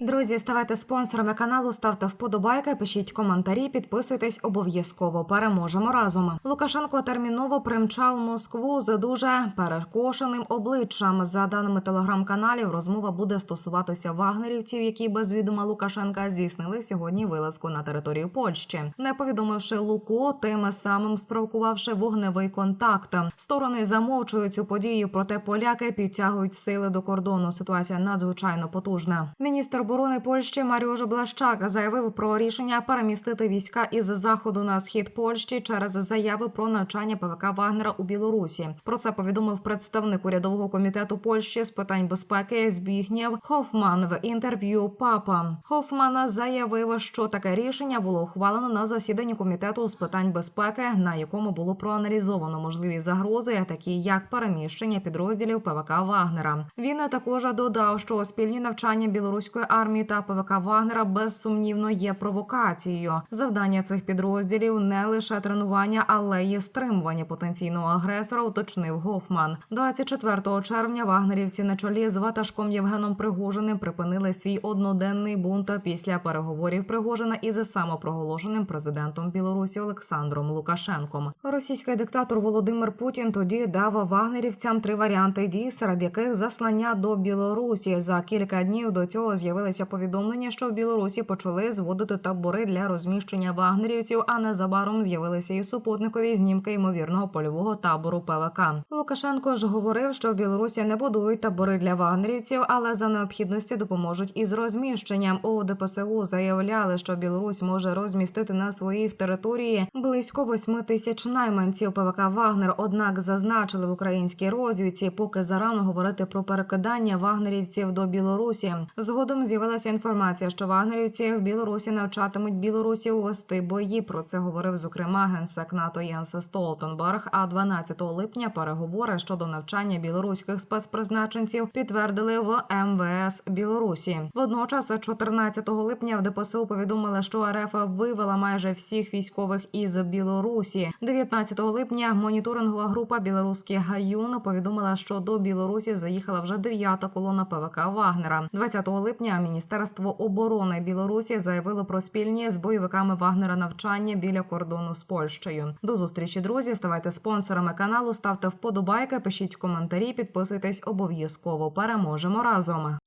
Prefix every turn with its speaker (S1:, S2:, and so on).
S1: Друзі, ставайте спонсорами каналу, ставте вподобайки, пишіть коментарі, підписуйтесь обов'язково. Переможемо разом. Лукашенко терміново примчав Москву з дуже перекошеним обличчям. За даними телеграм-каналів, розмова буде стосуватися вагнерівців, які без відома Лукашенка здійснили сьогодні вилазку на територію Польщі, не повідомивши Луку, тим самим спровокувавши вогневий контакт. Сторони замовчують цю подію, проте поляки підтягують сили до кордону. Ситуація надзвичайно потужна. Міністр оборони Польщі Маріош Блащак заявив про рішення перемістити війська із заходу на схід Польщі через заяви про навчання ПВК Вагнера у Білорусі. Про це повідомив представник урядового комітету Польщі з питань безпеки Збігнєв Хофман в інтерв'ю Папа. Хофман заявив, що таке рішення було ухвалено на засіданні комітету з питань безпеки, на якому було проаналізовано можливі загрози, такі як переміщення підрозділів ПВК Вагнера. Він також додав, що спільні навчання білоруської армії та ПВК Вагнера безсумнівно є провокацією. Завдання цих підрозділів не лише тренування, але й стримування потенційного агресора. Уточнив Гофман. 24 червня вагнерівці на чолі з ватажком Євгеном Пригожиним припинили свій одноденний бунт після переговорів Пригожина із самопроголошеним президентом Білорусі Олександром Лукашенком. Російський диктатор Володимир Путін тоді дав вагнерівцям три варіанти дій, серед яких заслання до Білорусі. За кілька днів до цього з'явилися повідомлення, що в Білорусі почали зводити табори для розміщення вагнерівців, а незабаром з'явилися і супутникові знімки ймовірного польового табору ПВК. Лукашенко ж говорив, що в Білорусі не будують табори для вагнерівців, але за необхідності допоможуть із розміщенням. У ДПСУ заявляли, що Білорусь може розмістити на своїх території близько 8 тисяч найманців ПВК Вагнер. Однак зазначили в українській розвідці, поки зарано говорити про перекидання вагнерівців до Білорусі. Згодом з'явилася інформація, що вагнерівці в Білорусі навчатимуть білорусів вести бої. Про це говорив зокрема генсек НАТО Єнс Столтенберг. А 12 липня переговори щодо навчання білоруських спецпризначенців підтвердили в МВС Білорусі. Водночас, 14 липня в ДПСУ повідомили, що РФ вивела майже всіх військових із Білорусі. 19 липня моніторингова група білоруський гаюн повідомила, що до Білорусі заїхала вже дев'ята колона ПВК Вагнера. 20 липня Міністерство оборони Білорусі заявило про спільні з бойовиками Вагнера навчання біля кордону з Польщею. До зустрічі, друзі. Ставайте спонсорами каналу, ставте вподобайки, пишіть коментарі, підписуйтесь обов'язково. Переможемо разом.